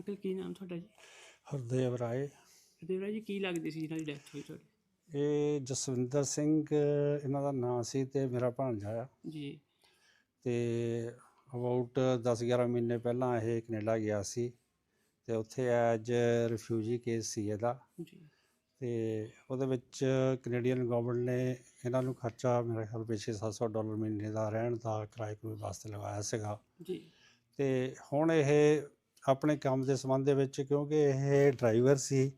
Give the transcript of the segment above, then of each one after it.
Uncle ਕੀ ਨਾਮ ਤੁਹਾਡਾ ਜੀ? ਹਰਦੇਵ ਰਾਏ। ਦੇਵਰਾ ਜੀ ਕੀ ਲੱਗਦੀ ਸੀ ਜਿਹਨਾਂ ਦੀ ਡੈਥ ਹੋਈ ਤੁਹਾਡੀ? ਇਹ ਜਸਵਿੰਦਰ ਸਿੰਘ ਇਹਨਾਂ ਦਾ ਨਾਂ ਸੀ ਤੇ ਮੇਰਾ ਭਾਣਜਾ ਆ। ਜੀ। ਤੇ ਅਬਾਊਟ 10-11 ਮਹੀਨੇ ਪਹਿਲਾਂ ਇਹ ਕੈਨੇਡਾ ਗਿਆ ਸੀ ਤੇ ਉੱਥੇ ਐਜ ਰਿਫਿਊਜੀ ਕੇਸ ਸੀ ਇਹਦਾ। ਜੀ। ਤੇ ਉਹਦੇ ਵਿੱਚ ਕੈਨੇਡੀਅਨ ਗਵਰਨਮੈਂਟ ਨੇ ਇਹਨਾਂ ਨੂੰ ਖਰਚਾ ਮੇਰੇ ਖਿਆਲ ਵਿੱਚ 700 ਡਾਲਰ ਮਹੀਨੇ ਦਾ ਰਹਿਣ ਦਾ ਕਿਰਾਏ ਕਰੂਏ ਵਾਸਤੇ ਲਗਾਇਆ ਸੀਗਾ। ਜੀ। ਤੇ ਹੁਣ ਇਹ ਆਪਣੇ ਕੰਮ ਦੇ ਸੰਬੰਧ ਦੇ ਵਿੱਚ ਕਿਉਂਕਿ ਇਹ ਡਰਾਈਵਰ ਸੀ,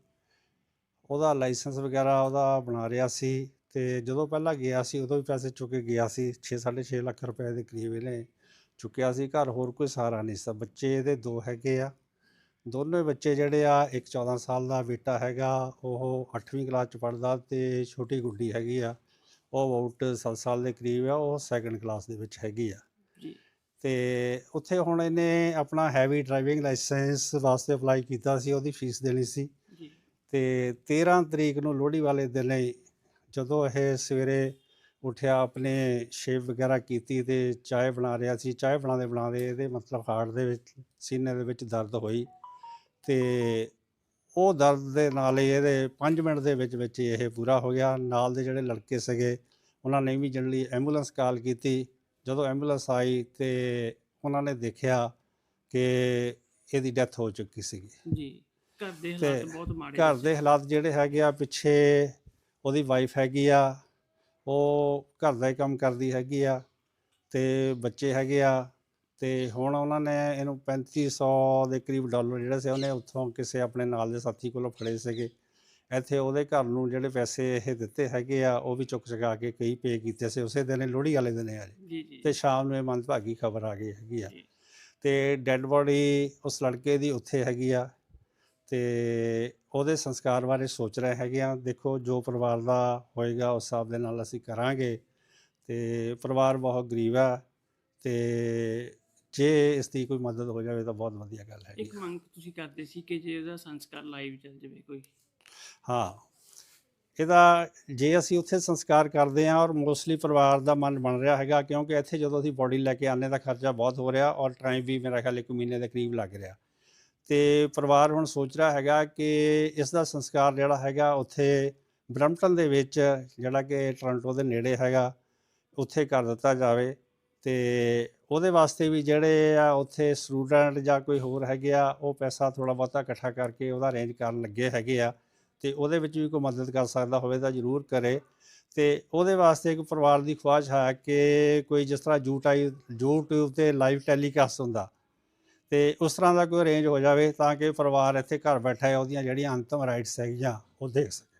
ਉਹਦਾ ਲਾਇਸੈਂਸ ਵਗੈਰਾ ਉਹਦਾ ਬਣਾ ਰਿਹਾ ਸੀ ਤੇ ਜਦੋਂ ਪਹਿਲਾਂ ਗਿਆ ਸੀ ਉਦੋਂ ਵੀ ਪੈਸੇ ਚੁੱਕ ਕੇ ਗਿਆ ਸੀ 6-6.5 ਲੱਖ ਰੁਪਏ ਦੇ ਕਰੀਬ ਇਹਨੇ ਚੁੱਕਿਆ ਸੀ, ਘਰ ਹੋਰ ਕੋਈ ਸਹਾਰਾ ਨਹੀਂ ਸੀ। ਬੱਚੇ ਇਹਦੇ ਦੋ ਹੈਗੇ ਆ, ਦੋਨੋਂ ਬੱਚੇ ਜਿਹੜੇ ਆ, ਇੱਕ 14 ਸਾਲ ਦਾ ਬੇਟਾ ਹੈਗਾ, ਉਹ 8ਵੀਂ ਕਲਾਸ ਚ ਪੜਦਾ ਤੇ ਛੋਟੀ ਗੁੱਡੀ ਹੈਗੀ ਆ, ਉਹ ਅਬਾਊਟ 7 ਸਾਲ ਦੇ ਕਰੀਬ ਆ, ਉਹ ਸੈਕੰਡ ਕਲਾਸ ਦੇ ਵਿੱਚ ਹੈਗੀ ਆ। ਤੇ ਉੱਥੇ ਹੁਣ ਇਹਨੇ ਆਪਣਾ ਹੈਵੀ ਡਰਾਈਵਿੰਗ ਲਾਇਸੈਂਸ ਵਾਸਤੇ ਅਪਲਾਈ ਕੀਤਾ ਸੀ ਉਹਦੀ ਫੀਸ ਦੇਣੀ ਸੀ। ਜੀ। ਤੇ 13 ਤਰੀਕ ਨੂੰ ਲੋਹੜੀ ਵਾਲੇ ਦਿਨ ਹੀ ਜਦੋਂ ਇਹ ਸਵੇਰੇ ਉੱਠਿਆ ਆਪਣੇ ਸ਼ੇਵ ਵਗੈਰਾ ਕੀਤੀ ਤੇ ਚਾਹ ਬਣਾ ਰਿਹਾ ਸੀ ਚਾਹ ਬਣਾਉਂਦੇ ਬਣਾਉਂਦੇ ਇਹਦੇ ਮਤਲਬ ਹਾਰਟ ਦੇ ਵਿੱਚ ਸੀਨੇ ਦੇ ਵਿੱਚ ਦਰਦ ਹੋਈ ਤੇ ਉਹ ਦਰਦ ਦੇ ਨਾਲ ਹੀ ਇਹਦੇ 5 ਮਿੰਟ ਦੇ ਵਿੱਚ ਵਿੱਚ ਇਹ ਪੂਰਾ ਹੋ ਗਿਆ। ਨਾਲ ਦੇ ਜਿਹੜੇ ਲੜਕੇ ਸੀਗੇ ਉਹਨਾਂ ਨੇ ਵੀ ਜਨਰਲੀ ਐਂਬੂਲੈਂਸ ਕਾਲ ਕੀਤੀ। ਜਦੋਂ ਐਂਬੂਲੈਂਸ ਆਈ ਤੇ ਉਹਨਾਂ ਨੇ ਦੇਖਿਆ ਕਿ ਇਹਦੀ ਡੈਥ ਹੋ ਚੁੱਕੀ ਸੀਗੀ ਜੀ ਘਰ ਦੇ ਹਾਲਾਤ ਬਹੁਤ ਮਾੜੇ ਘਰ। ਦੇ ਹਾਲਾਤ ਜਿਹੜੇ ਹੈਗੇ ਆ ਪਿੱਛੇ ਉਹਦੀ ਵਾਈਫ ਹੈਗੀ ਆ ਉਹ ਘਰ ਦਾ ਹੀ ਕੰਮ ਕਰਦੀ ਹੈਗੀ ਆ ਤੇ ਬੱਚੇ ਹੈਗੇ ਆ ਤੇ ਹੁਣ ਉਹਨਾਂ ਨੇ ਇਹਨੂੰ 3500 ਦੇ ਕਰੀਬ ਡਾਲਰ ਜਿਹੜੇ ਸੀ ਉਹਨੇ ਉੱਥੋਂ ਕਿਸੇ ਆਪਣੇ ਨਾਲ ਦੇ ਸਾਥੀ ਕੋਲੋਂ ਫੜੇ ਸੀਗੇ ਇੱਥੇ ਉਹਦੇ ਘਰ ਨੂੰ ਜਿਹੜੇ ਪੈਸੇ ਇਹ ਦਿੱਤੇ ਹੈਗੇ ਆ ਉਹ ਵੀ ਚੁੱਕ ਚੁਕਾ ਕੇ ਕਈ ਪੇ ਕੀਤੇ ਸੀ ਉਸੇ ਦਿਨ ਹੀ ਲੋਹੜੀ ਵਾਲੇ ਦਿਨ ਆ ਜੀ। ਤੇ ਸ਼ਾਮ ਨੂੰ ਇਹ ਮੰਦਭਾਗੀ ਖਬਰ ਆ ਗਈ ਹੈਗੀ ਆ। ਤੇ ਡੈੱਡ ਬੋਡੀ ਉਸ ਲੜਕੇ ਦੀ ਉੱਥੇ ਹੈਗੀ ਆ। ਤੇ ਉਹਦੇ ਸੰਸਕਾਰ ਬਾਰੇ ਸੋਚ ਰਹੇ ਹੈਗੇ ਆ ਦੇਖੋ ਜੋ ਪਰਿਵਾਰ ਦਾ ਹੋਏਗਾ ਉਸ ਹਿਸਾਬ ਦੇ ਨਾਲ ਅਸੀਂ ਕਰਾਂਗੇ। ਤੇ ਪਰਿਵਾਰ ਬਹੁਤ ਗਰੀਬ ਆ ਤੇ ਜੇ ਇਸ ਦੀ ਕੋਈ ਮਦਦ ਹੋ ਜਾਵੇ ਤਾਂ ਬਹੁਤ ਵਧੀਆ ਗੱਲ ਹੈਗੀ ਇੱਕ। ਮੰਗ ਤੁਸੀਂ ਕਰਦੇ ਸੀ ਕਿ ਜੇ ਉਹਦਾ ਸੰਸਕਾਰ ਲਾਈਵ ਚੱਲ ਜਾਵੇ ਕੋਈ? ਹਾਂ। ਇਹਦਾ ਜੇ ਅਸੀਂ ਉੱਥੇ ਸੰਸਕਾਰ ਕਰਦੇ ਹਾਂ ਔਰ ਮੋਸਟਲੀ ਪਰਿਵਾਰ ਦਾ ਮਨ ਬਣ ਰਿਹਾ ਹੈਗਾ, ਕਿਉਂਕਿ ਇੱਥੇ ਜਦੋਂ ਅਸੀਂ ਬੋਡੀ ਲੈ ਕੇ ਆਨੇ ਦਾ ਖਰਚਾ ਬਹੁਤ ਹੋ ਰਿਹਾ ਔਰ ਟਾਈਮ ਵੀ ਮੇਰਾ ਖਿਆਲ ਇੱਕ ਮਹੀਨੇ ਦੇ ਕਰੀਬ ਲੱਗ ਰਿਹਾ। ਤੇ ਪਰਿਵਾਰ ਹੁਣ ਸੋਚ ਰਿਹਾ ਹੈਗਾ ਕਿ ਇਸ ਦਾ ਸੰਸਕਾਰ ਜਿਹੜਾ ਹੈਗਾ ਉੱਥੇ ਬਰਮਟਨ ਦੇ ਵਿੱਚ ਜਿਹੜਾ ਕਿ ਟੋਰਾਂਟੋ ਦੇ ਨੇੜੇ ਹੈਗਾ, ਉੱਥੇ ਕਰ ਦਿੱਤਾ ਜਾਵੇ। ਤੇ ਉਹਦੇ ਵਾਸਤੇ ਵੀ ਜਿਹੜੇ ਆ ਉੱਥੇ ਸਟੂਡੈਂਟ ਜਾਂ ਕੋਈ ਹੋਰ ਹੈਗੇ ਆ, ਉਹ ਪੈਸਾ ਥੋੜਾ ਬਹੁਤਾ ਇਕੱਠਾ ਕਰਕੇ ਉਹਦਾ ਅਰੇਂਜ ਕਰਨ ਲੱਗੇ ਹੈਗੇ ਆ। ਤੇ ਉਹਦੇ ਵਿੱਚ ਵੀ ਕੋਈ ਮਦਦ ਕਰ ਸਕਦਾ ਹੋਵੇ ਤਾਂ ਜ਼ਰੂਰ ਕਰੇ। ਤੇ ਉਹਦੇ ਵਾਸਤੇ ਇੱਕ ਪਰਿਵਾਰ ਦੀ ਖੁਆਇਸ਼ ਹੈ ਕਿ ਕੋਈ ਜਿਸ ਤਰ੍ਹਾਂ ਯੂਟਾਈ YouTube ਤੇ ਲਾਈਵ ਟੈਲੀਕਾਸਟ ਹੁੰਦਾ, ਤੇ ਉਸ ਤਰ੍ਹਾਂ ਦਾ ਕੋਈ ਅਰੇਂਜ ਹੋ ਜਾਵੇ ਤਾਂ ਕਿ ਪਰਿਵਾਰ ਇੱਥੇ ਘਰ ਬੈਠਾ ਹੈ, ਉਹਦੀਆਂ ਜਿਹੜੀਆਂ ਅੰਤਮ ਰਾਈਟਸ ਹੈਗੀਆਂ ਉਹ ਦੇਖ ਸਕੇ।